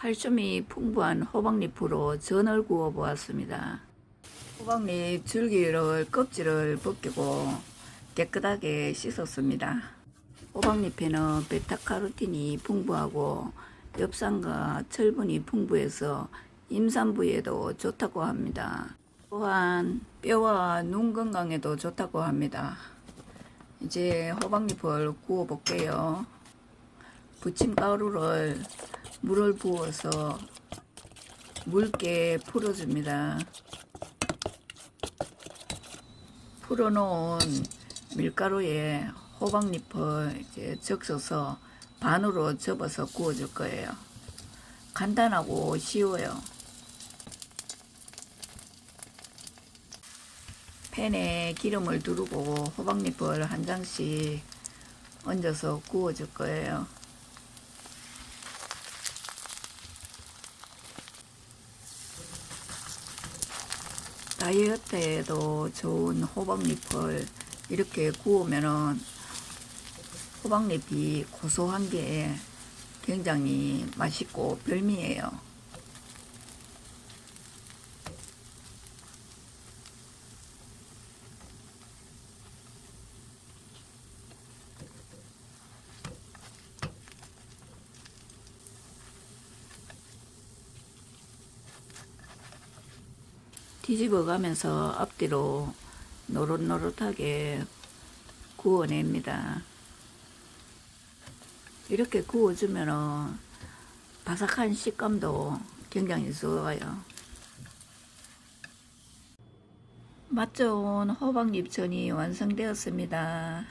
칼슘이 풍부한 호박잎으로 전을 구워 보았습니다. 호박잎 줄기를 껍질을 벗기고 깨끗하게 씻었습니다. 호박잎에는 베타카로틴이 풍부하고 엽산과 철분이 풍부해서 임산부에도 좋다고 합니다. 또한 뼈와 눈 건강에도 좋다고 합니다. 이제 호박잎을 구워 볼게요. 부침가루를 물을 부어서 묽게 풀어줍니다. 풀어놓은 밀가루에 호박잎을 이제 적셔서 반으로 접어서 구워줄 거예요. 간단하고 쉬워요. 팬에 기름을 두르고 호박잎을 한 장씩 얹어서 구워줄 거예요. 다이어트에도 좋은 호박잎을 이렇게 구우면은 호박잎이 고소한 게 굉장히 맛있고 별미예요. 뒤집어 가면서 앞뒤로 노릇노릇하게 구워냅니다. 이렇게 구워주면은 바삭한 식감도 굉장히 좋아요. 맛 좋은 호박잎전이 완성되었습니다.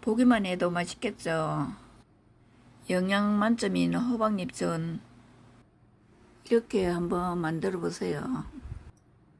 보기만 해도 맛있겠죠? 영양 만점인 호박잎전 이렇게 한번 만들어 보세요.